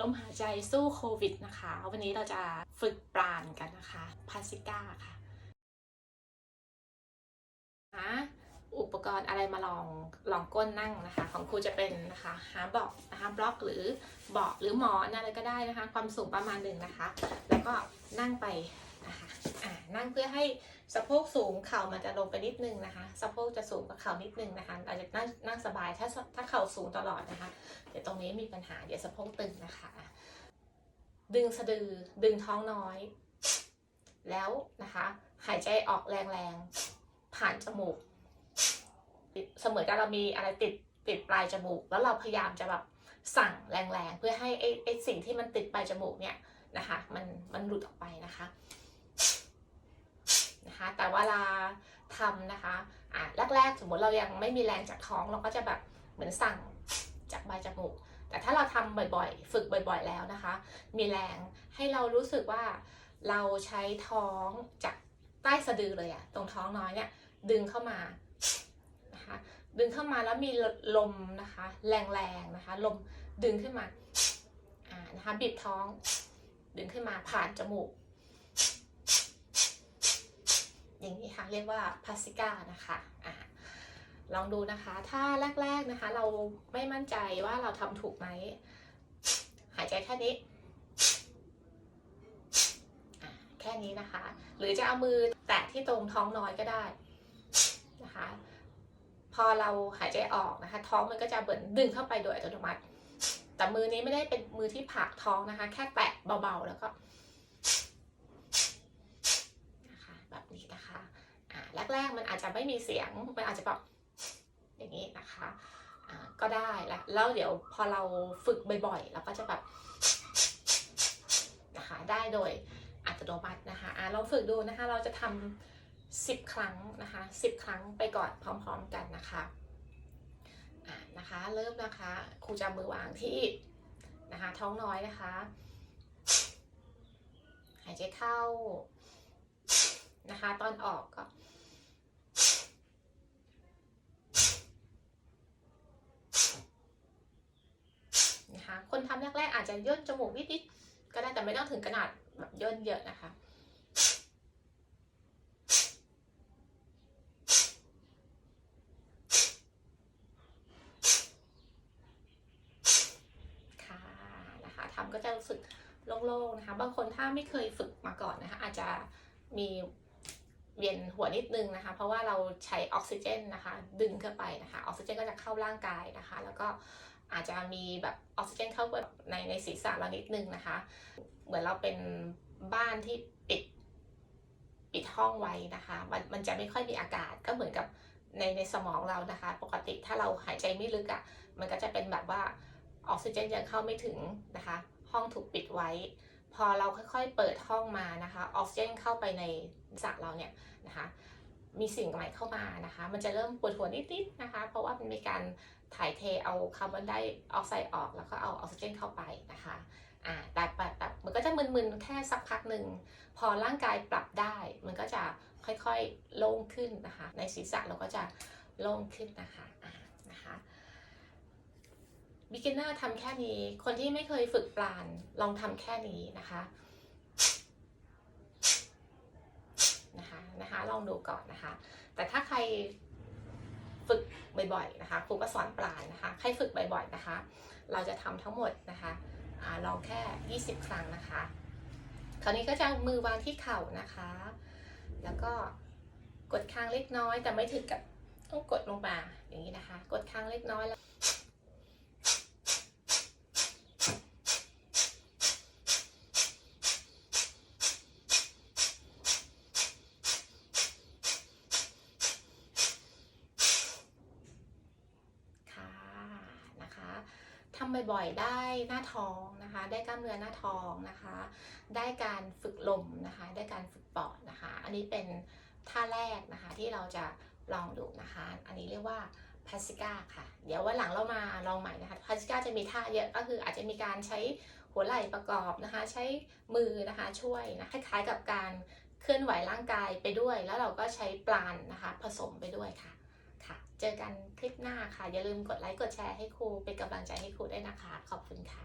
ลมหายใจสู้โควิดนะคะ วันนี้เราจะฝึกปราณกันนะคะพาสิก้าค่ะหาอุปกรณ์อะไรมาลองลองก้นนั่งนะคะ ของครูจะเป็นนะคะหาเบาะนะคะบล็อกหรือเบาะหรือหมอนอะไรก็ได้นะคะ ความสูงประมาณหนึ่งนะคะ แล้วก็นั่งไปนะคะ นั่งเพื่อให้สะโพกสูงเข่ามันจะลงไปนิดนึงนะคะ สะโพกจะสูงกว่าเข่านิดนึงนะคะเราจจะนั่งนั่งสบายถ้าถ้าเข่าสูงตลอดนะคะ เดี๋ยวตรงนี้มีปัญหาเดี๋ยวสะโพกตึงนะคะ ดึงสะดือดึงท้องน้อย แล้วนะคะ หายใจออกแรงๆผ่านจมูกเสมือนกับเรามีอะไรติดติดปลายจมูก แล้วเราพยายามจะแบบสั่งแรงๆ เพื่อให้ไอ้ไอ้สิ่งที่มันติดปลายจมูกเนี่ยนะคะ มันมันหลุดออกไปนะคะ แต่เวลาทำนะคะอะแรกๆ สมมติเรายังไม่มีแรงจากท้องเราก็จะแบบเหมือนสั่งจากปลายจมูก แต่ถ้าเราทำบ่อยๆ ฝึกบ่อยๆแล้วนะคะ มีแรงให้เรารู้สึกว่าเราใช้ท้องจากใต้สะดือเลยอะตรงท้องน้อยเนี่ยดึงเข้ามานะคะดึงเข้ามาแล้วมีลมนะคะ แรงๆนะคะ ลมดึงขึ้นมาอ่านะคะบีบท้อง ดึงขึ้นมาผ่านจมูก อย่างนี้ค่ะเรียกว่าพาสิก้านะคะอ่าลองดูนะคะ ถ้าแรก ๆนะคะ เราไม่มั่นใจว่าเราทำถูกไหม หายใจแค่นี้ แค่นี้นะคะ หรือจะเอามือแตะที่ตรงท้องน้อยก็ได้นะคะ พอเราหายใจออกนะคะ ท้องมันก็จะเบินดึงเข้าไปโดยอัตโนมัติ แต่มือนี้ไม่ได้เป็นมือที่ผลักท้องนะคะ แค่แตะเบาๆแล้วก็นะคะแบบนี้นะคะ แรกๆมันอาจจะไม่มีเสียง มันอาจจะแบบอย่างนี้นะคะก็ได้ล้วแล้วเดี๋ยวพอเราฝึกบ่อยๆ เราก็จะแบบนะคะได้โดยอัตโนมัตินะคะอ่าฝึกดูนะคะ เราจะทำสิบครั้งนะคะสิบครั้งไปก่อนพร้อมๆกันนะคะอ่านะคะเริ่มนะคะครูจะมือวางที่นะคะท้องน้อยนะคะหายใจเข้านะคะ ตอนออกก็ นะ คะคนทำแรกๆอาจจะย่นจมูกนิดๆก็ได้แต่ไม่ต้องถึงขนาดแบบย่นเยอะนะคะค่ะทำก็จะรู้สึกโล่งๆนะคะ บางคนถ้าไม่เคยฝึกมาก่อนนะคะ อาจจะมีเวียนหัวนิดนึงนะคะ เพราะว่าเราใช้ออกซิเจนนะคะ ดึงเข้าไปนะคะ ออกซิเจนก็จะเข้าร่างกายนะคะ แล้วก็ อาจจะมีแบบออกซิเจนเข้าไปในในศีรษะเรานิดนึงนะคะ เหมือนเราเป็นบ้านที่ปิดปิดห้องไว้นะคะ มันมันจะไม่ค่อยมีอากาศก็เหมือนกับในในสมองเรานะคะ ปกติถ้าเราหายใจไม่ลึกอะ่ะมันก็จะเป็นแบบว่าออกซิเจนยังเข้าไม่ถึงนะคะ ห้องถูกปิดไว้ พอเราค่อยๆเปิดห้องมานะคะ ออกซิเจนเข้าไปในสระเราเนี่ยนะคะ มีสิ่งใหม่เข้ามานะคะ มันจะเริ่มปวดหัวนิดๆนะคะ เพราะว่ามันมีการถ่ายเทเอาคาร์บอนไดออกไซด์ออก แล้วก็เอาออกซิเจนเข้าไปนะคะอ่าแต่แต่มันก็จะมึนๆแค่สักพักหนึ่ง พอร่างกายปรับได้ มันก็จะค่อยๆโล่งขึ้นนะคะ ในศีรษะเราก็จะโล่งขึ้นนะคะอ่านะคะ beginner ทำแค่นี้ คนที่ไม่เคยฝึกปลานลองทำแค่นี้นะคะ นะคะ ลองดูก่อนนะคะ แต่ถ้าใครฝึกบ่อยๆนะคะครูก็สอนปลานนะคะ ใครฝึกบ่อยๆนะคะ เราจะทำทั้งหมดนะคะอลองแค่ 20 ครั้งนะคะ คราวนี้ก็จะมือวางที่เข่านะคะ แล้วก็กดค้างเล็กน้อย แต่ไม่ถึงกับต้องกดลงมาอย่างนี้นะคะ กดค้างเล็กน้อยแล้ว ค่ะนะคะ ทำบ่อยๆได้หน้าท้องนะคะ ได้กล้ามเนื้อหน้าท้องนะคะ ได้การฝึกลมนะคะ ได้การฝึกปอดนะคะ อันนี้เป็นท่าแรกนะคะที่เราจะลองดูนะคะ อันนี้เรียกว่าพาสิก้าค่ะ เดี๋ยววันหลังเรามาลองใหม่นะคะพาสิก้าจะมีท่าเยอะก็คืออาจจะมีการใช้หัวไหล่ประกอบนะคะ ใช้มือนะคะช่วยนะคล้ายๆกับการเคลื่อนไหวร่างกายไปด้วย แล้วเราก็ใช้ปลานนะคะ ผสมไปด้วยค่ะ ค่ะ เจอกันคลิปหน้าค่ะ อย่าลืมกดไลค์กดแชร์ให้ครูเป็นกำลังใจให้ครูด้วยนะคะ ขอบคุณค่ะ